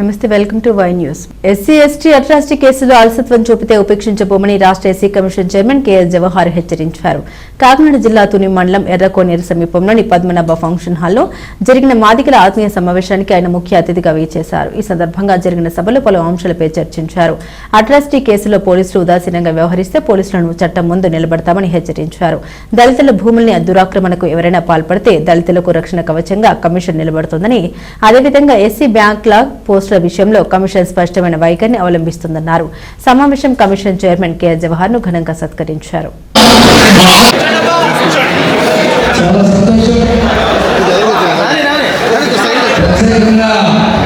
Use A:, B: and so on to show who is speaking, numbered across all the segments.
A: నమస్తే welcome to Y news. SC ST atrocity కేసులో అలసత్వం చూపితే ఉపేక్షించబోమని రాష్ట్ర SC commission chairman KS Jawahar హెచ్చరించారు. కాకినాడ జిల్లా తుని మండలం ఎర్రకోనేరు సమీపంలోని పద్మనాభ ఫంక్షన్ హాల్లో జరిగిన మాదికల ఆత్మీయ సమావేశానికి ఆయన ముఖ్య అతిథిగా వేచేశారు ఈ సందర్భంగా జరిగిన సభలో పలు అంశాలపై చర్చించారు. అట్రాసిటీ కేసులో పోలీసులు ఉదాసీనంగా వ్యవహరిస్తే పోలీసులను చట్టం ముందు నిలబడతామని హెచ్చరించారు. దళితుల భూముల్ని దురాక్రమణకు ఎవరైనా పాల్పడితే దళితులకు రక్షణ కవచంగా కమిషన్ నిలబడుతుందని అదేవిధంగా ఎస్సీ బ్యాంక్ల పోస్టుల విషయంలో కమిషన్ స్పష్టమైన వైఖరిని అవలంబిస్తుందన్నారు. సమావేశం కమిషన్ చైర్మన్ కేఆర్ జవహర్ను ఘనంగా సత్కరించారు.
B: చాలా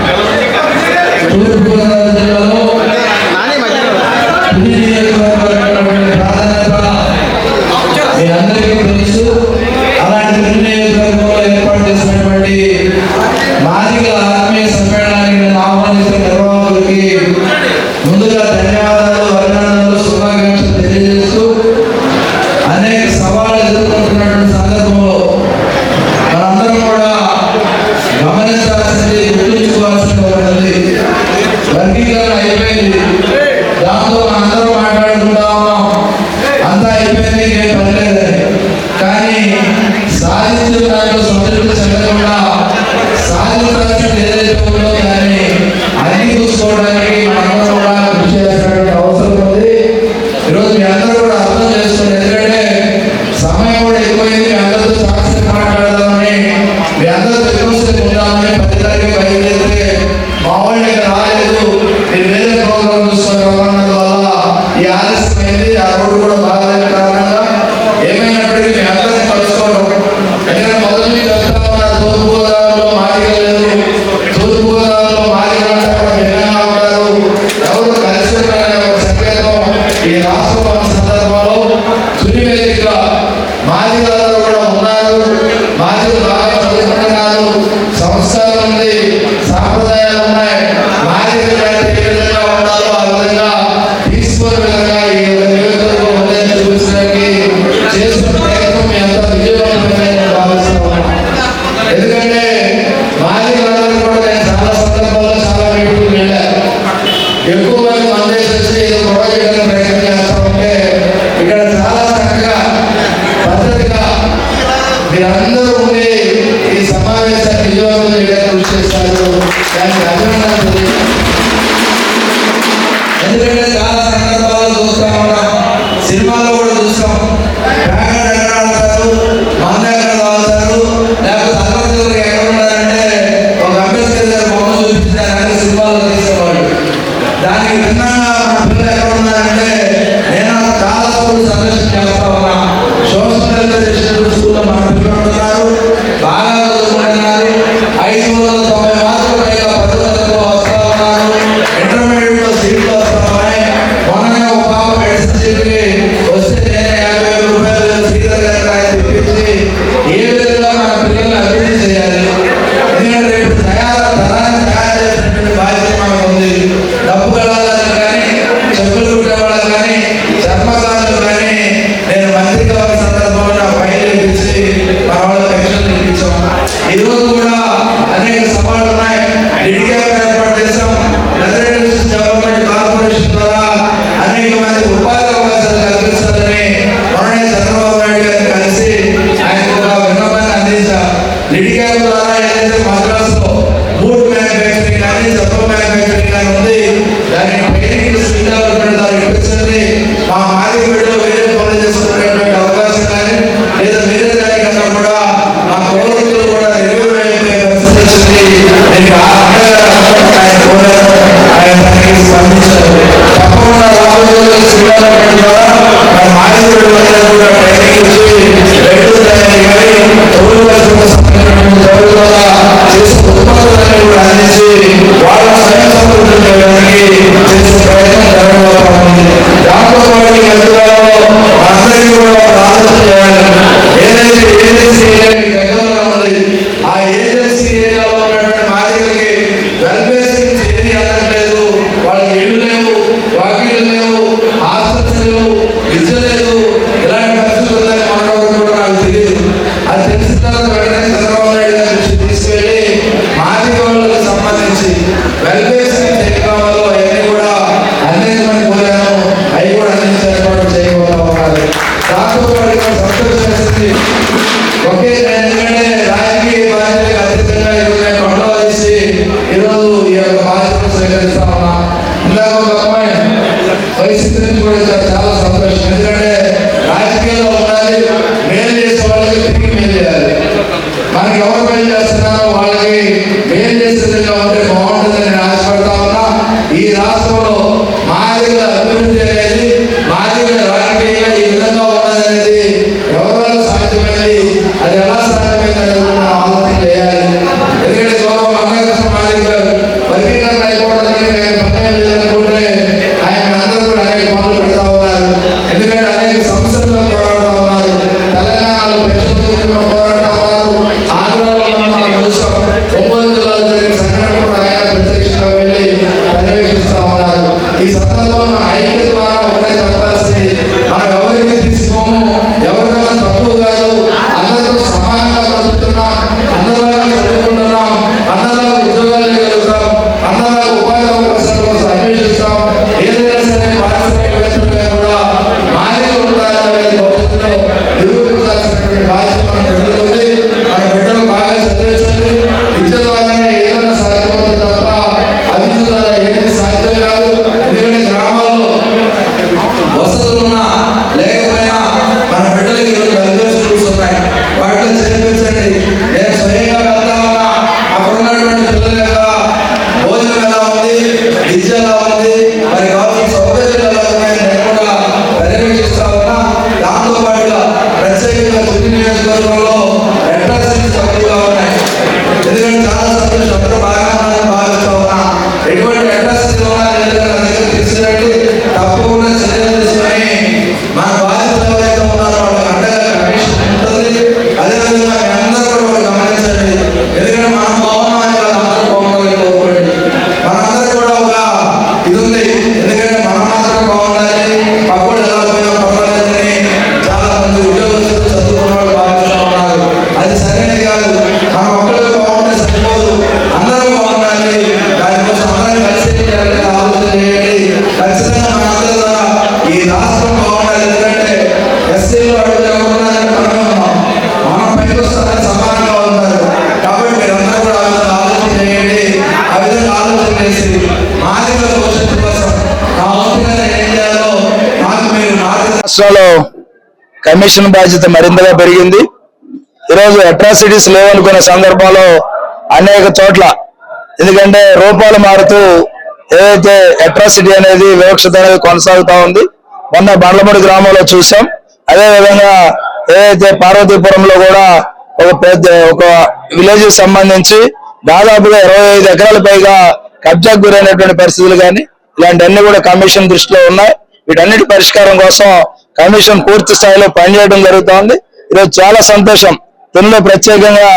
B: కానీ అన్ని చూసుకోవడానికి మనందరం కూడా కృషి అవసరం ఉంది. ఈరోజు మీ అందరూ కూడా అర్థం చేసుకోండి. సమయం కూడా ఎక్కువైంది. మీ అందరితో సమస్యలు మాట్లాడదామని మీ అందరితో ఎక్కువసేపు ఉందామని పది తారీఖు బయలుదేరితే వల్ల ఈ ఆలస్యం కూడా బాగా ఎందుకంటే చాలా సంతోషం
C: రాష్ట్రంలో కమిషన్ బాధ్యత మరింతగా పెరిగింది. ఈరోజు అట్రాసిటీస్ లేవనుకునే సందర్భంలో అనేక చోట్ల ఎందుకంటే రూపాలు మారుతూ ఏదైతే అట్రాసిటీ అనేది వివక్షత అనేది కొనసాగుతూ ఉంది మొన్న బండ్లమూడి గ్రామంలో చూసాం అదేవిధంగా ఏదైతే పార్వతీపురంలో కూడా ఒక పెద్ద ఒక విలేజ్ సంబంధించి దాదాపుగా ఇరవై ఐదు ఎకరాల పైగా కబ్జాకు గురైనటువంటి పరిస్థితులు కానీ ఇలాంటివన్నీ కూడా కమిషన్ దృష్టిలో ఉన్నాయి. వీటన్నిటి పరిష్కారం కోసం కమిషన్ పూర్తి స్థాయిలో పనిచేయడం జరుగుతోంది. ఈరోజు చాలా సంతోషం. తెలుగులో ప్రత్యేకంగా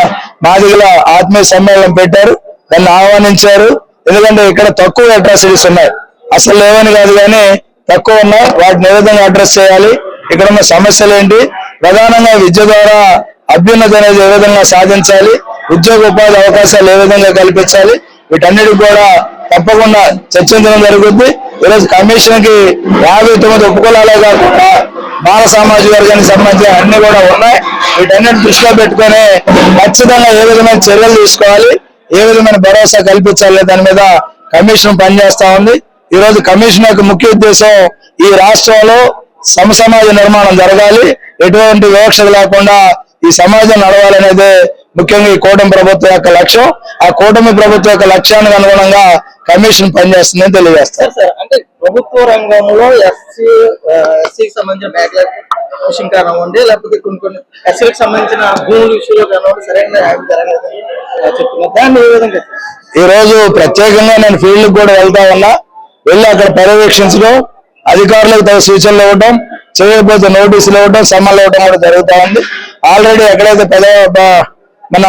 C: మాదిగల ఆత్మీయ సమ్మేళనం పెట్టారు. దాన్ని ఆహ్వానించారు. ఎందుకంటే ఇక్కడ తక్కువ అట్రాసిటీస్ ఉన్నాయి. అసలు లేవని కాదు కానీ తక్కువ ఉన్నాయి. వాటిని ఏ విధంగా అడ్రస్ చేయాలి? ఇక్కడ ఉన్న సమస్యలు ఏంటి? ప్రధానంగా విద్య ద్వారా అభ్యున్నతి అనేది ఏ విధంగా సాధించాలి? ఉద్యోగ ఉపాధి అవకాశాలు ఏ విధంగా కల్పించాలి? వీటన్నిటికి కూడా తప్పకుండా చర్చించడం జరుగుద్ది. ఈరోజు కమిషన్కి యాభై తొమ్మిది ఉపకులాలే కాకుండా బాల సామాజిక వర్గానికి సంబంధించి అన్ని కూడా ఉన్నాయి. వీటన్నిటి దృష్టిలో పెట్టుకొని ఖచ్చితంగా ఏ విధమైన చర్యలు తీసుకోవాలి ఏ విధమైన భరోసా కల్పించాలి దాని మీద కమిషన్ పనిచేస్తా ఉంది. ఈ రోజు కమిషన్ యొక్క ముఖ్య ఉద్దేశం ఈ రాష్ట్రంలో సమసమాజ నిర్మాణం జరగాలి. ఎటువంటి వివక్ష లేకుండా ఈ సమాజం నడవాలనేది ముఖ్యంగా ఈ కూటమి ప్రభుత్వం యొక్క లక్ష్యం. ఆ కూటమి ప్రభుత్వం యొక్క లక్ష్యానికి అనుగుణంగా కమిషన్ పనిచేస్తుందని తెలియజేస్తారు.
D: సార్ అంటే ప్రభుత్వ రంగంలో ఎస్సీ ఎస్సీకి సంబంధించిన బ్యాక్లాగ్ విషయం కానివ్వండి లేకపోతే కొన్ని కొన్ని ఎస్సీకి సంబంధించిన భూముల విషయంలో కానివ్వండి సరైన న్యాయం జరగలేదని చెప్తున్నారు దాన్ని ఏ విధంగా
C: ఈ రోజు ప్రత్యేకంగా నేను ఫీల్డ్ కూడా వెళ్తా ఉన్నా. వెళ్ళి అక్కడ పర్యవేక్షించడం అధికారులకు తగు సూచనలు ఇవ్వడం చేయకపోతే నోటీసులు ఇవ్వడం సమ్మలు ఇవ్వడం కూడా జరుగుతా ఉంది. ఆల్రెడీ ఎక్కడైతే పెద్ద మన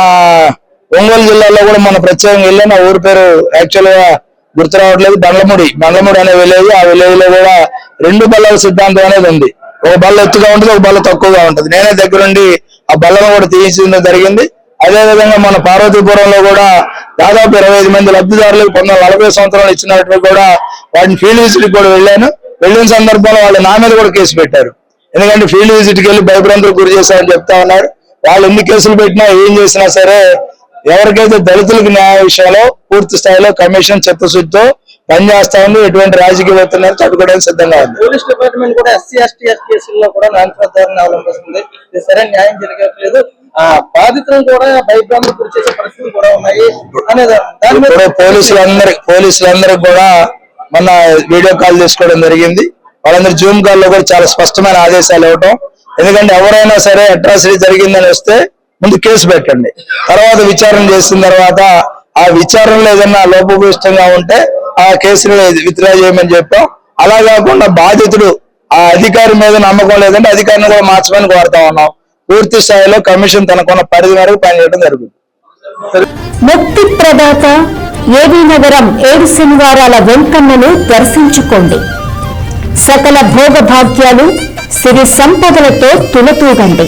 C: ఒంగోలు జిల్లాలో కూడా మన ప్రత్యేకంగా వెళ్ళిన ఊరి పేరు యాక్చువల్గా గుర్తు రావట్లేదు. బండ్లముడి బండ్లముడి అనే విలేజ్ ఆ విలేజ్లో కూడా రెండు బల్లల సిద్ధాంతం అనేది ఉంది. ఒక బల్ల ఎత్తుగా ఉంటుంది ఒక బల్ల తక్కువగా ఉంటుంది. నేనే దగ్గరుండి ఆ బల్లను కూడా తీయించడం జరిగింది. అదేవిధంగా మన పార్వతీపురంలో కూడా దాదాపు ఇరవై ఐదు మంది లబ్ధిదారులకు పంతొమ్మిది నలభై సంవత్సరాలు ఇచ్చినట్టు కూడా వాటిని ఫీల్డ్ విజిట్ కూడా వెళ్ళాను. వెళ్ళిన సందర్భంలో వాళ్ళు నా మీద కూడా కేసు పెట్టారు. ఎందుకంటే ఫీల్డ్ విజిట్కి వెళ్ళి భయభ్రాంతులకు గురి చేశారని చెప్తా ఉన్నారు. వాళ్ళు ఎన్ని కేసులు పెట్టినా ఏం చేసినా సరే ఎవరికైతే దళితులకు న్యాయ విషయంలో పూర్తి స్థాయిలో కమిషన్ చిత్తశుద్ధితో పనిచేస్తా ఉంది ఎటువంటి రాజకీయ ఒత్తిడిని తట్టుకోవడానికి సిద్ధంగా ఉంది.
D: పోలీస్ డిపార్ట్మెంట్ కూడా ఎస్సీ ఎస్టీ కేసుల్లో కూడా నాన్సర్దారిని అవలంబిస్తుంది సరైన న్యాయం జరగట్లేదు. ఆ బాధితులను కూడా భయభ్రాంతి గురి చేసే పరిస్థితులు కూడా ఉన్నాయి అనేది
C: పోలీసులందరి పోలీసులందరికి కూడా మొన్న వీడియో కాల్ తీసుకోవడం జరిగింది. వాళ్ళందరూ జూమ్ కాల్లో కూడా చాలా స్పష్టమైన ఆదేశాలు ఇవ్వటం. ఎందుకంటే ఎవరైనా సరే అట్రాసిటీ జరిగిందని వస్తే ముందు కేసు పెట్టండి. తర్వాత విచారణ చేసిన తర్వాత ఆ విచారణలో ఏదైనా లోపభూష్టంగా ఉంటే ఆ కేసుని విత్డ్రా చేయమని చెప్పాం. అలా కాకుండా బాధితుడు ఆ అధికారి మీద నమ్మకం లేదంటే అధికారిని కూడా మార్చమని కోరుతా ఉన్నాం. పూర్తి స్థాయిలో కమిషన్ తనకున్న పరిధి మేరకు పనిచేయడం జరుగుతుంది.
A: ముక్తి ప్రదాత
E: ఏవీ నగరం ఏడు శనివారాల వెంకన్నను దర్శించుకోండి. సకల భోగభాగ్యాలు సిరి సంపదలతో తులతూగండి.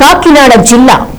E: కాకినాడ జిల్లా